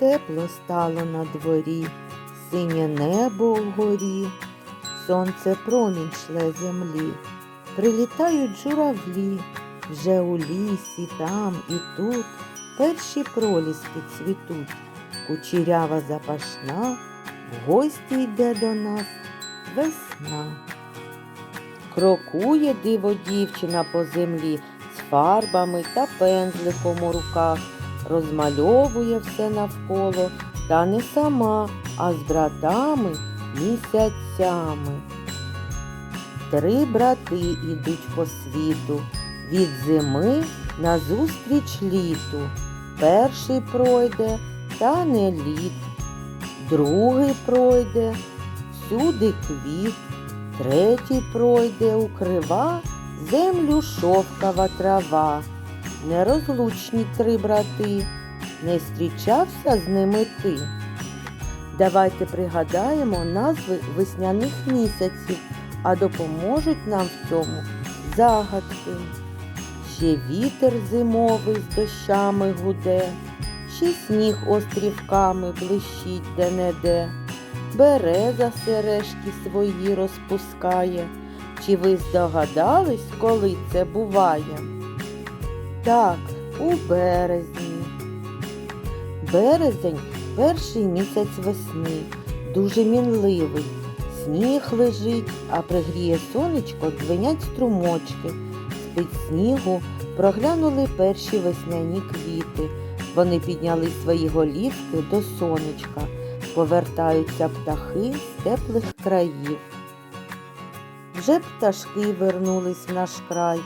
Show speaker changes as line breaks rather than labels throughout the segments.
тепло стало на дворі, синє небо вгорі, сонце промінь шле землі, прилітають журавлі, вже у лісі там і тут перші проліски цвітуть, кучерява запашна, в гості йде до нас весна. Крокує диво дівчина по землі з фарбами та пензликом у руках, розмальовує все навколо, та не сама, а з братами місяцями. Три брати ідуть по світу, від зими назустріч літу. Перший пройде, та не літ, другий пройде, всюди квіт, третій пройде, укрива землю шовкова трава. Нерозлучні три брати, не зустрічався з ними ти. Давайте пригадаємо назви весняних місяців, а допоможуть нам в цьому загадки. Ще вітер зимовий з дощами гуде, ще сніг острівками блищить де-не-де, береза сережки свої розпускає. Чи ви здогадались, коли це буває? Так, у березні. Березень перший місяць весни, дуже мінливий. Сніг лежить, а пригріє сонечко, дзвенять струмочки. З-під снігу проглянули перші весняні квіти. Вони підняли свої голівки до сонечка, повертаються птахи з теплих країв. Вже пташки вернулись в наш край,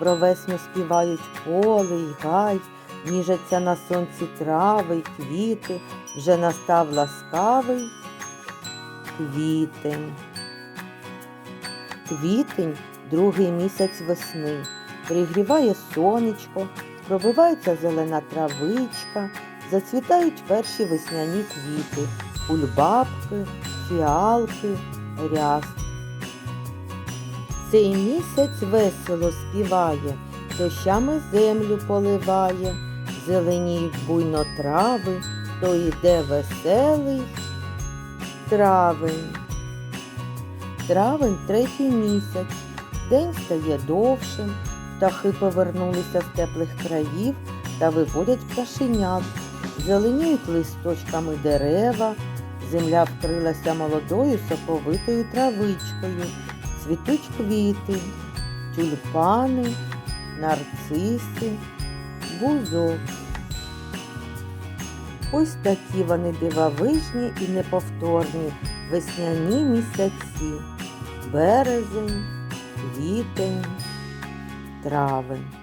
про весну співають поле й гай, ніжаться на сонці трави й квіти, вже настав ласкавий квітень. Квітень другий місяць весни. Пригріває сонечко, пробивається зелена травичка, зацвітають перші весняні квіти, кульбабки, фіалки, ряст. Цей місяць весело співає, дощами землю поливає, зеленіють буйно трави, то йде веселий травень. Травень третій місяць, день стає довшим, птахи повернулися з теплих країв та виводять пташенят, зеленіють листочками дерева, земля вкрилася молодою соковитою травичкою, цвітуть квіти, тюльпани, нарциси, бузок. Ось такі вони дивовижні і неповторні весняні місяці. Березень, квітень, травень.